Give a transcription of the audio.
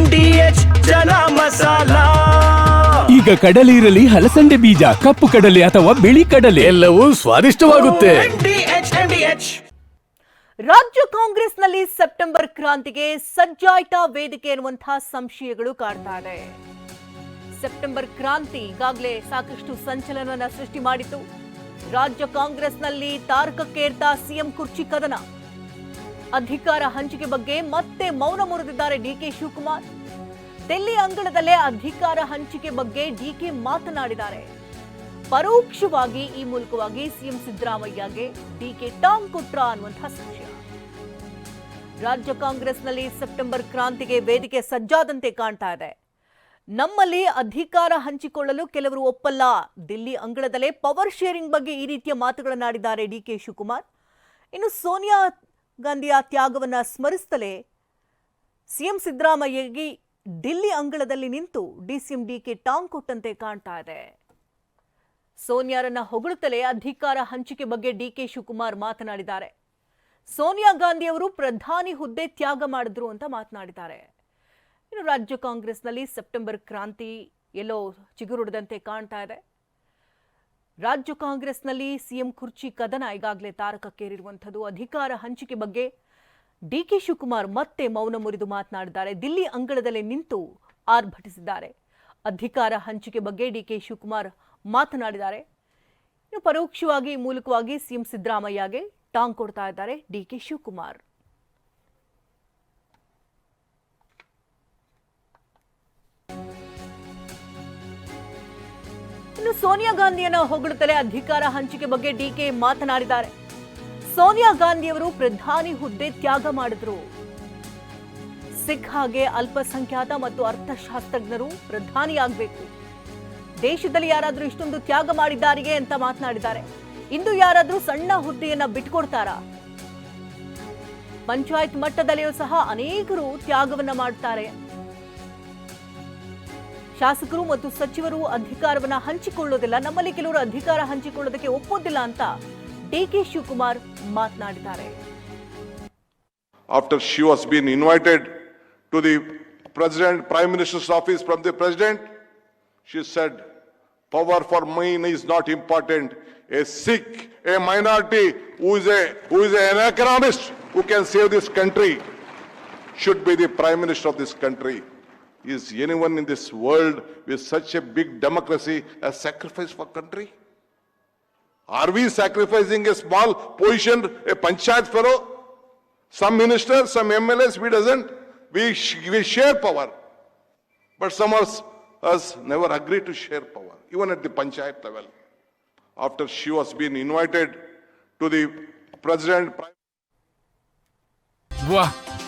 M masala H chana masala. ಈಗ ಕಡಲೆ ಇರಲಿ ಹಲಸಂಡೆ ಬೀಜ ಕಪ್ಪು ಕಡಲೆ ಅಥವಾ ಬಿಳಿ ಕಡಲೆ. ಎಲ್ಲವೂ ಸ್ವಾದಿಷ್ಟವಾಗುತ್ತೆ. ರಾಜ್ಯ ಕಾಂಗ್ರೆಸ್ನಲ್ಲಿ ಸೆಪ್ಟೆಂಬರ್ ಕ್ರಾಂತಿಗೆ ಸಜ್ಜಾಯಿತ ವೇದಿಕೆ ಎನ್ನುವಂತಹ ಸಂಶಯಗಳು ಕಾಡ್ತಾ ಇದೆ. ಸೆಪ್ಟೆಂಬರ್ ಕ್ರಾಂತಿ ಈಗಾಗಲೇ ಸಾಕಷ್ಟು ಸಂಚಲನವನ್ನ ಸೃಷ್ಟಿ ಮಾಡಿತು ರಾಜ್ಯ ಕಾಂಗ್ರೆಸ್ನಲ್ಲಿ ತಾರಕಕ್ಕೇರ್ತಾ ಸಿಎಂ ಕುರ್ಚಿ ಕದನ. ಅಧಿಕಾರ ಹಂಚಿಕೆ ಬಗ್ಗೆ ಮತ್ತೆ ಮೌನ ಮುರಿದಿದ್ದಾರೆ ಡಿಕೆ ಶಿವಕುಮಾರ್. ದಿಲ್ಲಿ ಅಂಗಳದಲ್ಲೇ ಅಧಿಕಾರ ಹಂಚಿಕೆ ಬಗ್ಗೆ ಡಿಕೆ ಮಾತನಾಡಿದ್ದಾರೆ. ಪರೋಕ್ಷವಾಗಿ ಈ ಮೂಲಕವಾಗಿ ಸಿಎಂ ಸಿದ್ದರಾಮಯ್ಯಗೆ ಡಿಕೆ ಟಾಂಗ್ ಕೊಟ್ರ ಅನ್ನುವಂತಹ ಸಂಶಯ. ರಾಜ್ಯ ಕಾಂಗ್ರೆಸ್ನಲ್ಲಿ ಸೆಪ್ಟೆಂಬರ್ ಕ್ರಾಂತಿಗೆ ವೇದಿಕೆ ಸಜ್ಜಾದಂತೆ ಕಾಣ್ತಾ ಇದೆ. ನಮ್ಮಲ್ಲಿ ಅಧಿಕಾರ ಹಂಚಿಕೊಳ್ಳಲು ಕೆಲವರು ಒಪ್ಪಲ್ಲ. ದಿಲ್ಲಿ ಅಂಗಳದಲ್ಲೇ ಪವರ್ ಶೇರಿಂಗ್ ಬಗ್ಗೆ ಈ ರೀತಿಯ ಮಾತುಗಳನ್ನಾಡಿದ್ದಾರೆ ಡಿಕೆ ಶಿವಕುಮಾರ್. ಇನ್ನು ಸೋನಿಯಾ ಗಾಂಧಿಯ ತ್ಯಾಗವನ್ನ ಸ್ಮರಿಸುತ್ತಲೇ ಸಿಎಂ ಸಿದ್ದರಾಮಯ್ಯಗೆ ಡಿಲ್ಲಿ ಅಂಗಳದಲ್ಲಿ ನಿಂತು ಡಿಸಿಎಂ ಡಿಕೆ ಟಾಂಗ್ ಕೊಟ್ಟಂತೆ ಕಾಣ್ತಾ ಇದೆ. ಸೋನಿಯಾರನ್ನ ಹೊಗಳುತ್ತಲೇ ಅಧಿಕಾರ ಹಂಚಿಕೆ ಬಗ್ಗೆ ಡಿಕೆ ಶಿವಕುಮಾರ್ ಮಾತನಾಡಿದ್ದಾರೆ. ಸೋನಿಯಾ ಗಾಂಧಿ ಅವರು ಪ್ರಧಾನಿ ಹುದ್ದೆ ತ್ಯಾಗ ಮಾಡಿದ್ರು ಅಂತ ಮಾತನಾಡಿದ್ದಾರೆ. ಇನ್ನು ರಾಜ್ಯ ಕಾಂಗ್ರೆಸ್ನಲ್ಲಿ ಸೆಪ್ಟೆಂಬರ್ ಕ್ರಾಂತಿ ಎಲ್ಲೋ ಚಿಗುರುಡದಂತೆ ಕಾಣ್ತಾ ಇದೆ. ರಾಜ್ಯ ಕಾಂಗ್ರೆಸ್ನಲ್ಲಿ ಸಿಎಂ ಕುರ್ಚಿ ಕದನ ಈಗಾಗಲೇ ತಾರಕಕ್ಕೇರಿರುವಂಥದ್ದು. ಅಧಿಕಾರ ಹಂಚಿಕೆ ಬಗ್ಗೆ ಡಿಕೆ ಶಿವಕುಮಾರ್ ಮತ್ತೆ ಮೌನ ಮುರಿದು ಮಾತನಾಡಿದ್ದಾರೆ. ದಿಲ್ಲಿ ಅಂಗಳದಲ್ಲಿ ನಿಂತು ಆರ್ಭಟಿಸಿದ್ದಾರೆ. ಅಧಿಕಾರ ಹಂಚಿಕೆ ಬಗ್ಗೆ ಡಿಕೆ ಶಿವಕುಮಾರ್ ಮಾತನಾಡಿದ್ದಾರೆ. ಪರೋಕ್ಷವಾಗಿ, ಮೂಲಕವಾಗಿ ಸಿಎಂ ಸಿದ್ದರಾಮಯ್ಯಗೆ ಟಾಂಗ್ ಕೊಡ್ತಾ ಇದ್ದಾರೆ ಡಿಕೆ ಶಿವಕುಮಾರ್. ಇನ್ನು ಸೋನಿಯಾ ಗಾಂಧಿಯನ್ನ ಹೊಗಳುತ್ತಲೇ ಅಧಿಕಾರ ಹಂಚಿಕೆ ಬಗ್ಗೆ ಡಿಕೆ ಮಾತನಾಡಿದ್ದಾರೆ. ಸೋನಿಯಾ ಗಾಂಧಿಯವರು ಪ್ರಧಾನಿ ಹುದ್ದೆ ತ್ಯಾಗ ಮಾಡಿದ್ರು. ಸಿಖ್ ಹಾಗೆ ಅಲ್ಪಸಂಖ್ಯಾತ ಮತ್ತು ಅರ್ಥಶಾಸ್ತ್ರಜ್ಞರು ಪ್ರಧಾನಿಯಾಗಬೇಕು. ದೇಶದಲ್ಲಿ ಯಾರಾದರೂ ಇಷ್ಟೊಂದು ತ್ಯಾಗ ಮಾಡಿದ್ದಾರೆಯೇ ಅಂತ ಮಾತನಾಡಿದ್ದಾರೆ. ಇಂದು ಯಾರಾದರೂ ಸಣ್ಣ ಹುದ್ದೆಯನ್ನ ಬಿಟ್ಕೊಡ್ತಾರಾ? ಪಂಚಾಯತ್ ಮಟ್ಟದಲ್ಲಿಯೂ ಸಹ ಅನೇಕರು ತ್ಯಾಗವನ್ನ ಮಾಡ್ತಾರೆ. ಶಾಸಕರು ಮತ್ತು ಸಚಿವರು ಅಧಿಕಾರವನ್ನ ಹಂಚಿಕೊಳ್ಳೋದಿಲ್ಲ. ನಮ್ಮಲ್ಲಿ ಕೆಲವರು ಅಧಿಕಾರ ಹಂಚಿಕೊಳ್ಳೋದಕ್ಕೆ ಒಪ್ಪೋದಿಲ್ಲ ಅಂತ ಡಿ ಕೆ ಶಿವಕುಮಾರ್ ಮಾತನಾಡಿದ್ದಾರೆ. After she was been invited to the president prime minister's office from the president she said power for mine is not important a Sikh a minority who is a who is an economist who can save this country should be the prime minister of this country Is anyone in this world with such a big democracy a sacrifice for country? Are we sacrificing a small position, a panchayat fellow? Some ministers, some MLAs, we doesn't. We, we share power. But some of us, never agree to share power, even at the panchayat level. After she was being invited to the president, ವಾಹ್